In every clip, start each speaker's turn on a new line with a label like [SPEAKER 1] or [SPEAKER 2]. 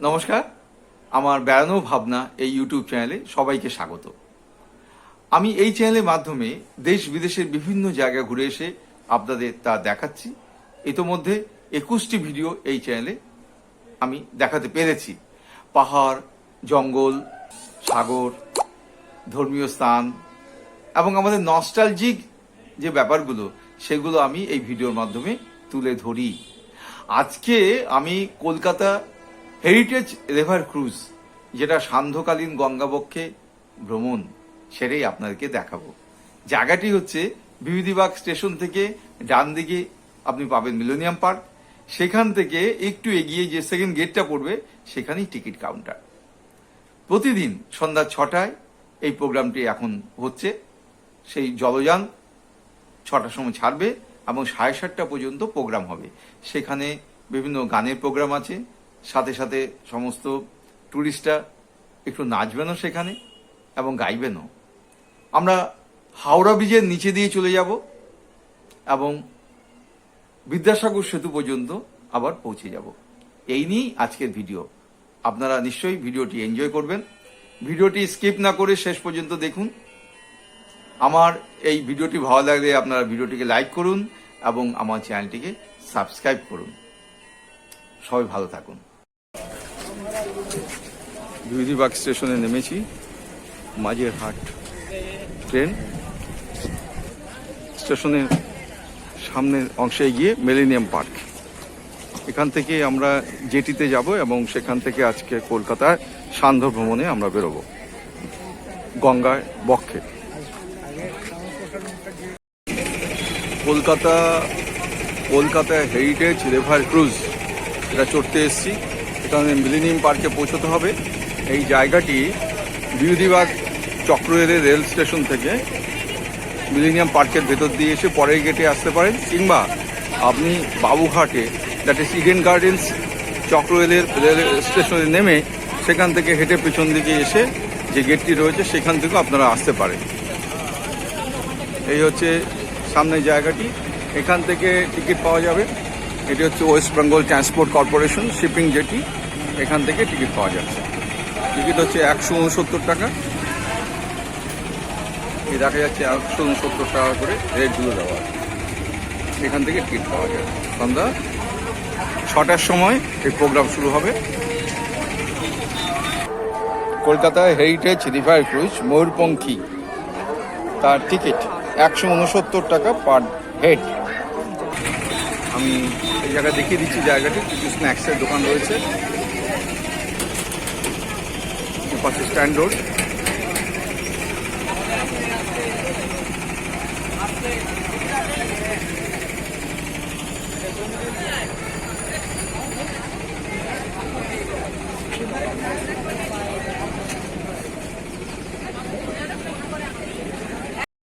[SPEAKER 1] নমস্কার। আমার বেড়ানো ভাবনা এই ইউটিউব চ্যানেলে সবাইকে স্বাগত। আমি এই চ্যানেলের মাধ্যমে দেশ বিদেশের বিভিন্ন জায়গা ঘুরে এসে আপনাদের তা দেখাচ্ছি। ইতোমধ্যে একুশটি ভিডিও এই চ্যানেলে আমি দেখাতে পেরেছি। পাহাড়, জঙ্গল, সাগর, ধর্মীয় স্থান এবং আমাদের নস্টালজিক যে ব্যাপারগুলো, সেগুলো আমি এই ভিডিওর মাধ্যমে তুলে ধরি। আজকে আমি কলকাতা হেরিটেজ রিভার ক্রুজ যেটা সান্ধ্যকালীন গঙ্গাবক্ষে ভ্রমণ সেটাই আপনাদেরকে দেখাবো। জায়গাটি হচ্ছে বিবিধিবাগ স্টেশন থেকে ডান দিকে আপনি পাবেন মিলোনিয়াম পার্ক সেখান থেকে একটু এগিয়ে যে সেকেন্ড গেটটা পড়বে, সেখানেই টিকিট কাউন্টার প্রতিদিন সন্ধ্যা ছটায় এই প্রোগ্রামটি এখন হচ্ছে। সেই জলযান ছটার সময় ছাড়বে এবং সাড়ে সাতটা পর্যন্ত প্রোগ্রাম হবে। সেখানে বিভিন্ন গানের প্রোগ্রাম আছে। সাথে সাথে সমস্ত ট্যুরিস্টরা একটু নাচবেনও সেখানে এবং গাইবেনও। আমরা হাওড়া ব্রিজের নিচে দিয়ে চলে যাব এবং বিদ্যাসাগর সেতু পর্যন্ত আবার পৌঁছে যাব। এই নিয়েই আজকের ভিডিও। আপনারা নিশ্চয়ই ভিডিওটি এনজয় করবেন। ভিডিওটি স্কিপ না করে শেষ পর্যন্ত দেখুন। আমার এই ভিডিওটি ভালো লাগলে আপনারা ভিডিওটিকে লাইক করুন এবং আমার চ্যানেলটিকে সাবস্ক্রাইব করুন। সবাই ভালো থাকুন। বিভূতিবাগ স্টেশনে নেমেছি, মাঝের হাট, ট্রেন। স্টেশনের সামনের অংশে গিয়ে মেলেনিয়াম পার্ক এখান থেকে আমরা জেটিতে যাব এবং সেখান থেকে আজকে কলকাতায় সান্ধ্য ভ্রমণে আমরা বেরোবো। গঙ্গায় বক্ষে। Kolkata Kolkata heritage river cruise এটা চড়তে এসেছি। এখানে মিলিনিয়াম পার্কে পৌঁছতে হবে। এই জায়গাটি বিউদিবাগ চক্ররেলের রেল স্টেশন থেকে মিলিনিয়াম পার্কের ভেতর দিয়ে এসে পরের গেটে আসতে পারেন, কিংবা আপনি বাবুঘাটে দ্যাট ইস ইডেন গার্ডেন্স চক্ররেলের রেল স্টেশনে নেমে সেখান থেকে হেঁটে পেছন দিকে এসে যে গেটটি রয়েছে সেখান থেকেও আপনারা আসতে পারেন। এই হচ্ছে সামনের জায়গাটি। এখান থেকে টিকিট পাওয়া যাবে। এটি হচ্ছে west Bengal transport corporation shipping jetty. এখান থেকে টিকিট পাওয়া যাচ্ছে। টিকিট হচ্ছে একশো উনসত্তর টাকা। এই দেখা যাচ্ছে একশো উনসত্তর টাকা করে রেটগুলো দেওয়া। এখান থেকে টিকিট পাওয়া যাবে সন্ধ্যা ছটার সময় এই প্রোগ্রাম শুরু হবে। কলকাতায় হেরিটেজ রিভার ক্রুজ ময়ূরপঙ্খী। তার টিকিট একশো উনসত্তর টাকা পার হেড। আমি এই জায়গায় দেখিয়ে দিচ্ছি জায়গাটি। কিছু স্ন্যাক্সের দোকান রয়েছে। পাশে Strand Road.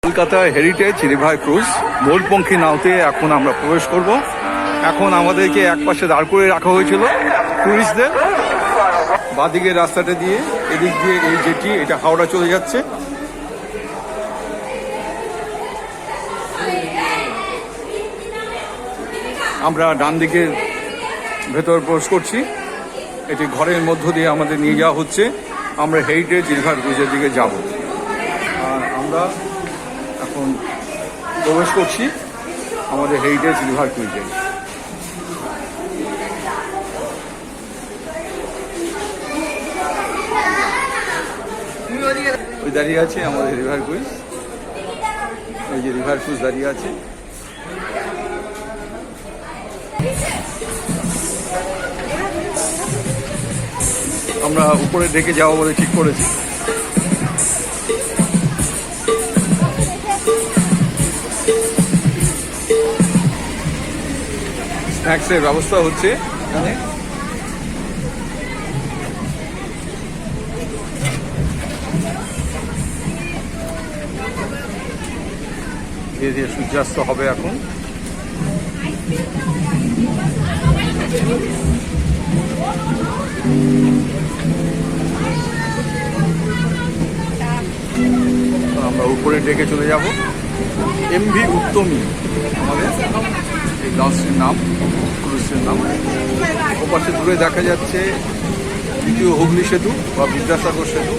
[SPEAKER 1] Kolkata heritage river cruise Morpankhi নাওতে এখন আমরা প্রবেশ করব। এখন আমাদেরকে একপাশে দাঁড় করে রাখা হয়েছিল টুরিস্টদের বাদিকে রাস্তাটা দিয়ে এদিক দিয়ে এই যেটি, এটা হাওড়া চলে যাচ্ছে। আমরা ডান দিকের ভেতর প্রবেশ করছি। এটি ঘরের মধ্য দিয়ে আমাদের নিয়ে যাওয়া হচ্ছে। আমরা হেরিটেজ রিভার ক্রুজের দিকে যাব। আর আমরা এখন প্রবেশ করছি আমাদের হেরিটেজ রিভার ক্রুজে ওই দাঁড়িয়ে আছে আমাদের রিভার ক্রুজ। ওই যে রিভার ক্রুজ দাঁড়িয়ে আছে। আমরা উপরে ডেকে যাব বলে ঠিক করেছি। স্ন্যাক্সের ব্যবস্থা হচ্ছে এখানে। ধীরে ধীরে সূর্যাস্ত হবে এখন। আমরা উপরে ডেকে চলে যাব। এমভি উত্তমী, আমাদের এই লঞ্চটির নাম ক্রুজের নাম। ওপাশে দূরে দেখা যাচ্ছে দ্বিতীয় হুগলি সেতু বা বিদ্যাসাগর সেতু।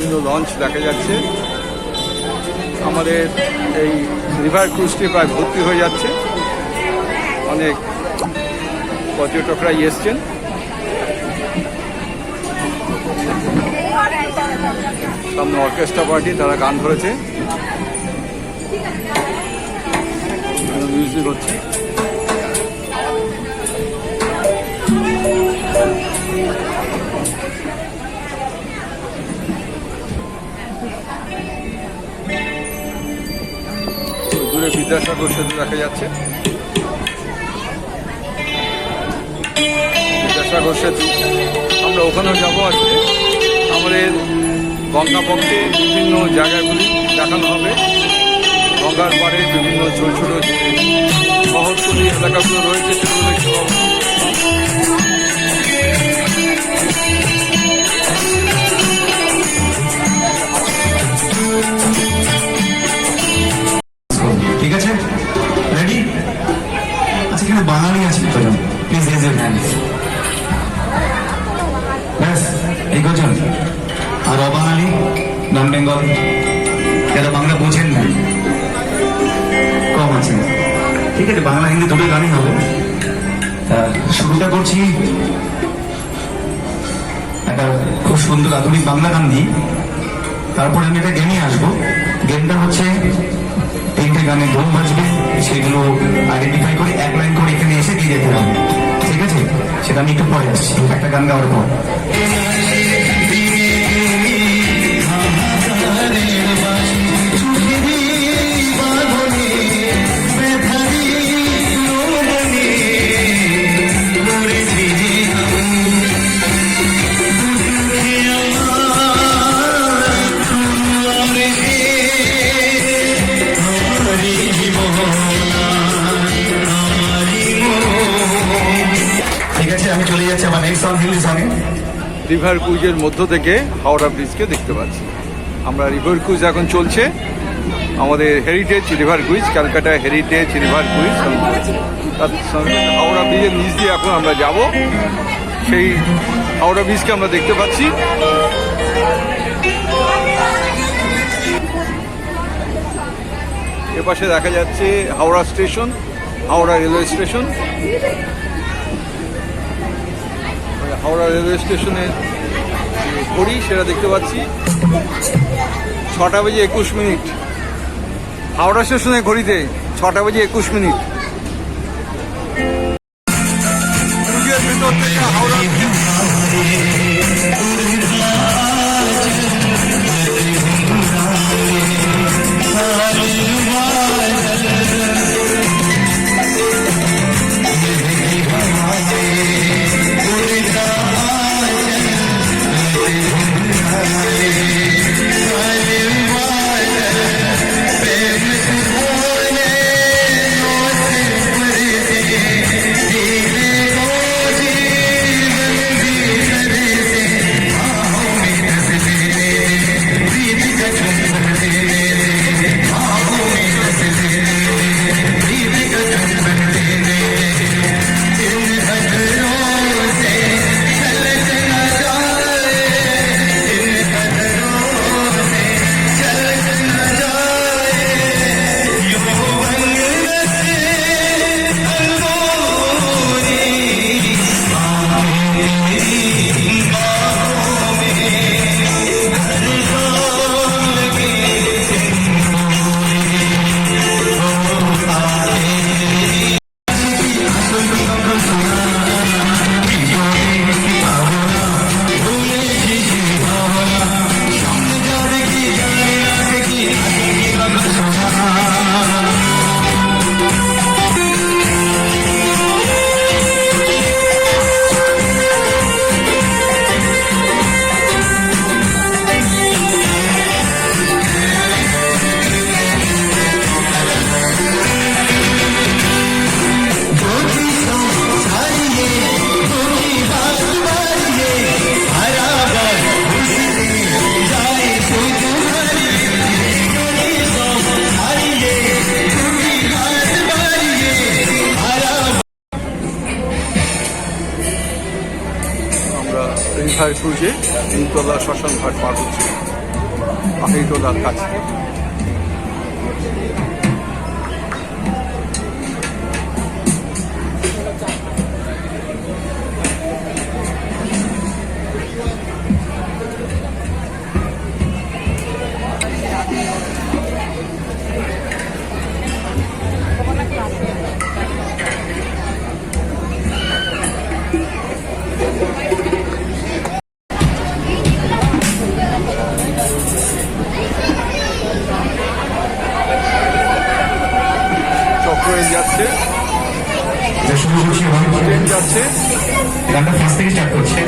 [SPEAKER 1] বিভিন্ন লঞ্চ দেখা যাচ্ছে। আমাদের এই রিভার ক্রুজটি প্রায় ভর্তি হয়ে যাচ্ছে। অনেক পর্যটকরাই এসছেন। সামনে অর্কেস্ট্রা পার্টি, তারা গান ধরেছে। মিউজিক হচ্ছে। দূরে বিদ্যাসাগর সেতু দেখা যাচ্ছে। বিদ্যাসাগর সেতু। আমরা ওখানেও যাব আজকে। আমাদের গঙ্গাপক্ষে বিভিন্ন জায়গাগুলি দেখানো হবে। গঙ্গার পাড়ে বিভিন্ন ছোট ছোট যে শহরতলি এলাকাগুলো রয়েছে, সেগুলো দেখতে পাবো।
[SPEAKER 2] হিন্দি দুটো গানই হবে শুরুটা করছি। একটা খুব সুন্দর আধুনিক বাংলা গান দিই। তারপরে আমি একটা গেমে আসব। গেমটা হচ্ছে তিনটে গানে ঘুম বাজবে। সেগুলো আইডেন্টিফাই করে এক লাইন করে এখানে এসে দিয়ে যেতে হবে। ঠিক আছে? সেটা আমি একটু পরে আসছি। একটা গান গাওয়ার পর। আমি চলে যাচ্ছি আমার নেক্সট
[SPEAKER 1] রিভার মধ্য থেকে হাওড়া ব্রিজকে দেখতে পাচ্ছি। আমরা রিভার ক্রুজ এখন চলছে। আমাদের heritage river cruise Calcutta heritage river cruise তার সঙ্গে হাওড়া ব্রিজের নিচ দিয়ে এখন আমরা যাব। সেই হাওড়া ব্রিজকে আমরা দেখতে পাচ্ছি। এপাশে দেখা যাচ্ছে Howrah station Howrah railway station Howrah railway স্টেশনের যে ঘড়ি, সেটা দেখতে পাচ্ছি। ছটা বেজে একুশ মিনিট। হাওড়া স্টেশনের ঘড়িতে ছটা বেজে একুশ মিনিট। হাওড়া রিভার ক্রুজে নিমতলা শ্মশান ঘাট পার হচ্ছে। পাখিটোলার কাছে। যাচ্ছে। ট্রেন যাচ্ছে।
[SPEAKER 2] গানটা ফার্স্ট থেকে স্টার্ট করছে।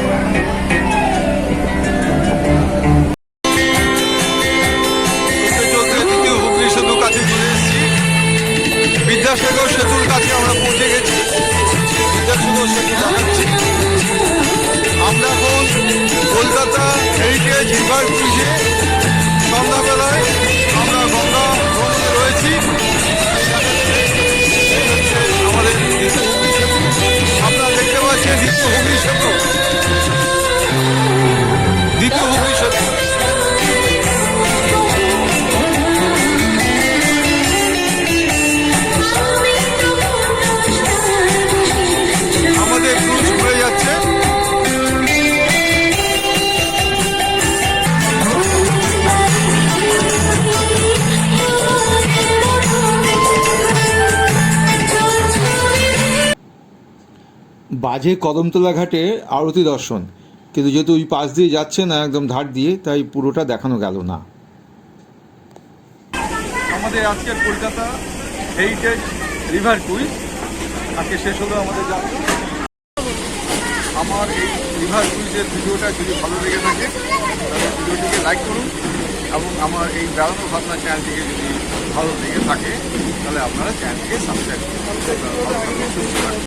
[SPEAKER 1] বিদ্যাসাগর সেতুর কাছে আমরা পৌঁছে গেছি। বিদ্যাসাগর সেতু দেখাচ্ছি। আমরা এখন কলকাতা হেরিটেজ রিভার ব্রিজে বাজে কদমতলা ঘাটে আরতি দর্শন। কিন্তু যেহেতু ওই পাশ দিয়ে যাচ্ছে না, একদম ধার দিয়ে, তাই পুরোটা দেখানো গেল না। আমাদের আজকের কলকাতা হেরিটেজ রিভার কুইজ আজকে শেষ হলো আমাদের যাত্রা। আমার এই রিভার কুইজের ভিডিওটা যদি ভালো লেগে থাকে, তাহলে ভিডিওটিকে লাইক করুন এবং আমার এই বেড়ানো ভাবনা চ্যানেলটিকে যদি ভালো লেগে থাকে, তাহলে আপনারা চ্যানেলটিকে সাবস্ক্রাইব করুন।